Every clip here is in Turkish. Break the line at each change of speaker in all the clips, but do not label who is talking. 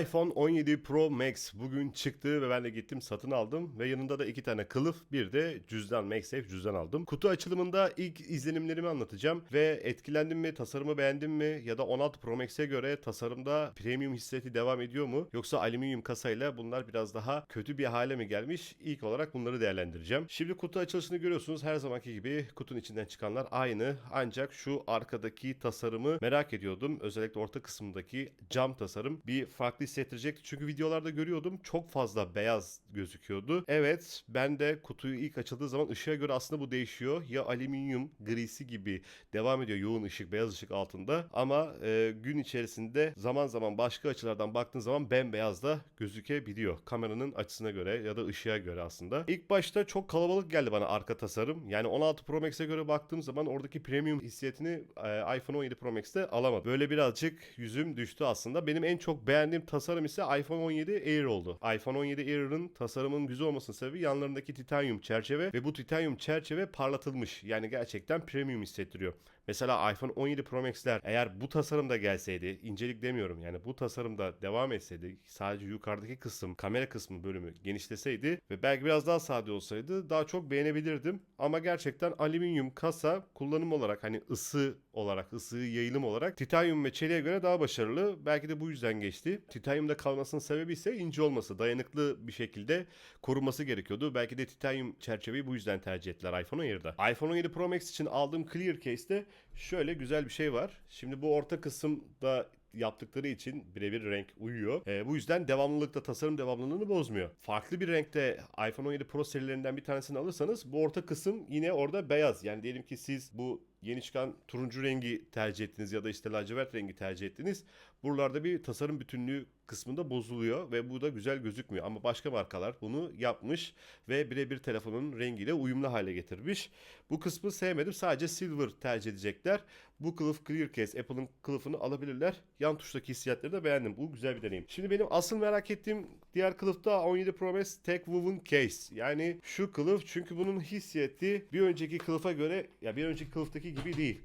iPhone 17 Pro Max bugün çıktı ve ben de gittim satın aldım ve yanında da iki tane kılıf bir de cüzdan MagSafe cüzdan aldım. Kutu açılımında ilk izlenimlerimi anlatacağım ve etkilendim mi, tasarımı beğendim mi ya da 16 Pro Max'e göre tasarımda premium hissiyatı devam ediyor mu yoksa alüminyum kasayla bunlar biraz daha kötü bir hale mi gelmiş? İlk olarak bunları değerlendireceğim. Şimdi kutu açılışını görüyorsunuz her zamanki gibi kutunun içinden çıkanlar aynı ancak şu arkadaki tasarımı merak ediyordum. Özellikle orta kısmındaki cam tasarım bir farklı hissettirecekti. Çünkü videolarda görüyordum çok fazla beyaz gözüküyordu. Evet ben de kutuyu ilk açıldığı zaman ışığa göre aslında bu değişiyor. Ya alüminyum grisi gibi devam ediyor yoğun ışık beyaz ışık altında ama e, gün içerisinde zaman zaman başka açılardan baktığın zaman bembeyaz da gözükebiliyor. Kameranın açısına göre ya da ışığa göre aslında. İlk başta çok kalabalık geldi bana arka tasarım. Yani 16 Pro Max'e göre baktığım zaman oradaki premium hissiyatını e, iPhone 17 Pro Max'te alamadım. Böyle birazcık yüzüm düştü aslında. Benim en çok beğendiğim tasarım ise iPhone 17 Air oldu. iPhone 17 Air'ın tasarımının güzel olmasının sebebi yanlarındaki titanyum çerçeve ve bu titanyum çerçeve parlatılmış. Yani gerçekten premium hissettiriyor. Mesela iPhone 17 Pro Max'ler eğer bu tasarımda gelseydi, incelik demiyorum yani bu tasarımda devam etseydi sadece yukarıdaki kısım, kamera kısmı bölümü genişleseydi ve belki biraz daha sade olsaydı daha çok beğenebilirdim. Ama gerçekten alüminyum kasa kullanım olarak hani ısı olarak, ısı yayılım olarak titanyum ve çeliğe göre daha başarılı. Belki de bu yüzden geçti. Titanyumda kalmasının sebebi ise ince olması, dayanıklı bir şekilde korunması gerekiyordu. Belki de titanyum çerçeveyi bu yüzden tercih ettiler iPhone 17'de. iPhone 17 Pro Max için aldığım Clear Case'te şöyle güzel bir şey var. Şimdi bu orta kısımda yaptıkları için birebir renk uyuyor. E, bu yüzden devamlılıkta tasarım devamlılığını bozmuyor. Farklı bir renkte iPhone 17 Pro serilerinden bir tanesini alırsanız bu orta kısım yine orada beyaz. Yani diyelim ki siz bu yeni çıkan turuncu rengi tercih ettiniz ya da işte lacivert rengi tercih ettiniz. Buralarda bir tasarım bütünlüğü kısmında bozuluyor ve bu da güzel gözükmüyor. Ama başka markalar bunu yapmış ve birebir telefonun rengiyle uyumlu hale getirmiş. Bu kısmı sevmedim. Sadece silver tercih edecekler. Bu kılıf clear case Apple'ın kılıfını alabilirler. Yan tuştaki hissiyatları da beğendim. Bu güzel bir deneyim. Şimdi benim asıl merak ettiğim diğer kılıf da 17 Pro Max Tech Woven Case. Yani şu kılıf çünkü bunun hissiyatı bir önceki kılıfa göre ya bir önceki kılıftaki gibi değil.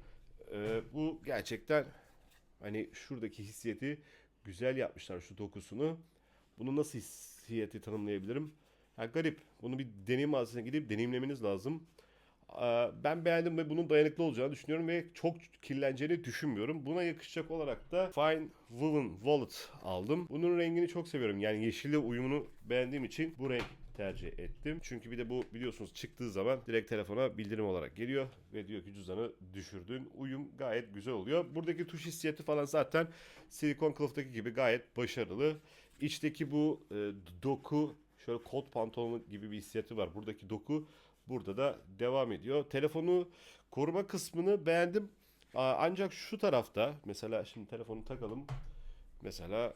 Ee, bu gerçekten hani şuradaki hissiyatı güzel yapmışlar şu dokusunu. Bunu nasıl hissiyatı tanımlayabilirim? Ya garip. Bunu bir deneyim mağazasına gidip deneyimlemeniz lazım. Ee, Ben beğendim ve bunun dayanıklı olacağını düşünüyorum ve çok kirleneceğini düşünmüyorum. Buna yakışacak olarak da Fine Woven Wallet aldım. Bunun rengini çok seviyorum. Yani yeşille uyumunu beğendiğim için bu renk tercih ettim. Çünkü bir de bu biliyorsunuz çıktığı zaman direkt telefona bildirim olarak geliyor ve diyor ki cüzdanı düşürdün. Uyum gayet güzel oluyor. Buradaki tuş hissiyatı falan zaten silikon kılıftaki gibi gayet başarılı. İçteki bu e, doku şöyle kot pantolonu gibi bir hissiyatı var. Buradaki doku burada da devam ediyor. Telefonu koruma kısmını beğendim. Ancak şu tarafta mesela şimdi telefonu takalım. Mesela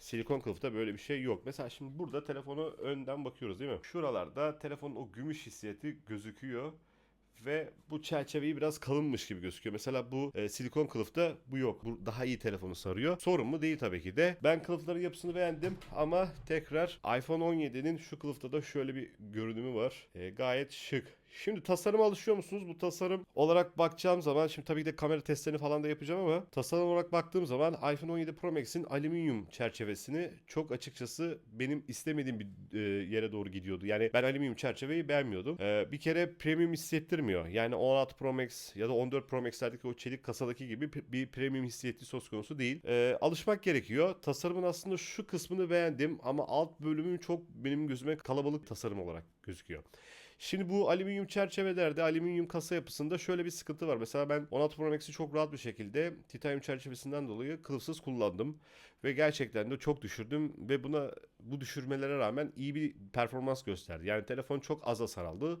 silikon kılıfta böyle bir şey yok. Mesela şimdi burada telefonu önden bakıyoruz değil mi? Şuralarda telefonun o gümüş hissiyatı gözüküyor. Ve bu çerçeveyi biraz kalınmış gibi gözüküyor. Mesela bu e, silikon kılıfta bu yok. Bu daha iyi telefonu sarıyor. Sorun mu değil tabii ki de. Ben kılıfların yapısını beğendim ama tekrar iPhone 17'nin şu kılıfta da şöyle bir görünümü var. E, gayet şık. Şimdi tasarıma alışıyor musunuz? Bu tasarım olarak bakacağım zaman şimdi tabii ki de kamera testlerini falan da yapacağım ama tasarım olarak baktığım zaman iPhone 17 Pro Max'in alüminyum çerçevesini çok açıkçası benim istemediğim bir e, yere doğru gidiyordu. Yani ben alüminyum çerçeveyi beğenmiyordum. E, bir kere premium hissettirmiyor. Yani 16 Pro Max ya da 14 Pro Max'lerdeki o çelik kasadaki gibi bir premium hissiyeti söz konusu değil. E, alışmak gerekiyor. Tasarımın aslında şu kısmını beğendim ama alt bölümü çok benim gözüme kalabalık tasarım olarak gözüküyor. Şimdi bu alüminyum çerçevelerde, alüminyum kasa yapısında şöyle bir sıkıntı var. Mesela ben 16 Pro Max'i çok rahat bir şekilde titanyum çerçevesinden dolayı kılıfsız kullandım. Ve gerçekten de çok düşürdüm ve buna bu düşürmelere rağmen iyi bir performans gösterdi. Yani telefon çok az hasar aldı.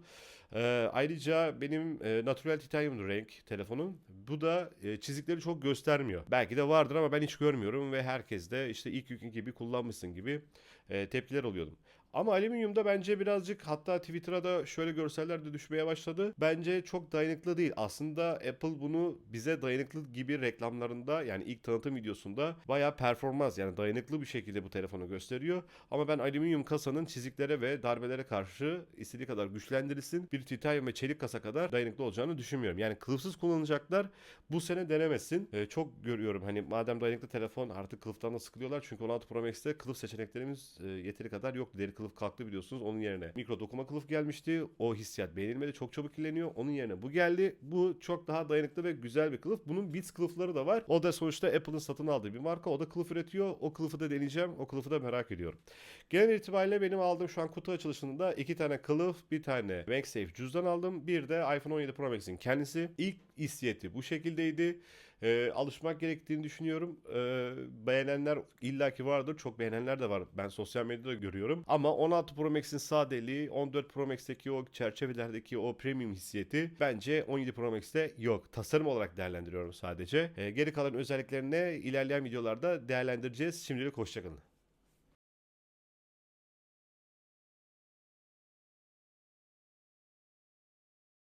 Ee, ayrıca benim e, natural titanyum renk telefonum. Bu da e, çizikleri çok göstermiyor. Belki de vardır ama ben hiç görmüyorum ve herkes de işte ilk yükün gibi kullanmışsın gibi e, tepkiler alıyordum. Ama alüminyumda bence birazcık hatta Twitter'a da şöyle görseller de düşmeye başladı. Bence çok dayanıklı değil. Aslında Apple bunu bize dayanıklı gibi reklamlarında yani ilk tanıtım videosunda bayağı performans yani dayanıklı bir şekilde bu telefonu gösteriyor. Ama ben alüminyum kasanın çiziklere ve darbelere karşı istediği kadar güçlendirilsin bir bir titanyum ve çelik kasa kadar dayanıklı olacağını düşünmüyorum. Yani kılıfsız kullanacaklar bu sene denemesin. Ee, çok görüyorum hani madem dayanıklı telefon artık kılıftan da sıkılıyorlar. Çünkü 16 Pro Max'te kılıf seçeneklerimiz e, yeteri kadar yok. Deri kılıf kalktı biliyorsunuz. Onun yerine mikro dokuma kılıf gelmişti. O hissiyat beğenilmedi. Çok çabuk kirleniyor. Onun yerine bu geldi. Bu çok daha dayanıklı ve güzel bir kılıf. Bunun Beats kılıfları da var. O da sonuçta Apple'ın satın aldığı bir marka. O da kılıf üretiyor. O kılıfı da deneyeceğim. O kılıfı da merak ediyorum. Genel itibariyle benim aldığım şu an kutu açılışında iki tane kılıf, bir tane MagSafe cüzdan aldım. Bir de iPhone 17 Pro Max'in kendisi. İlk hissiyeti bu şekildeydi. Ee, alışmak gerektiğini düşünüyorum. Ee, beğenenler illaki vardır. Çok beğenenler de var. Ben sosyal medyada görüyorum. Ama 16 Pro Max'in sadeliği, 14 Pro Max'teki o çerçevelerdeki o premium hissiyeti bence 17 Pro Max'te yok. Tasarım olarak değerlendiriyorum sadece. Ee, geri kalan özelliklerini ilerleyen videolarda değerlendireceğiz. Şimdilik hoşçakalın.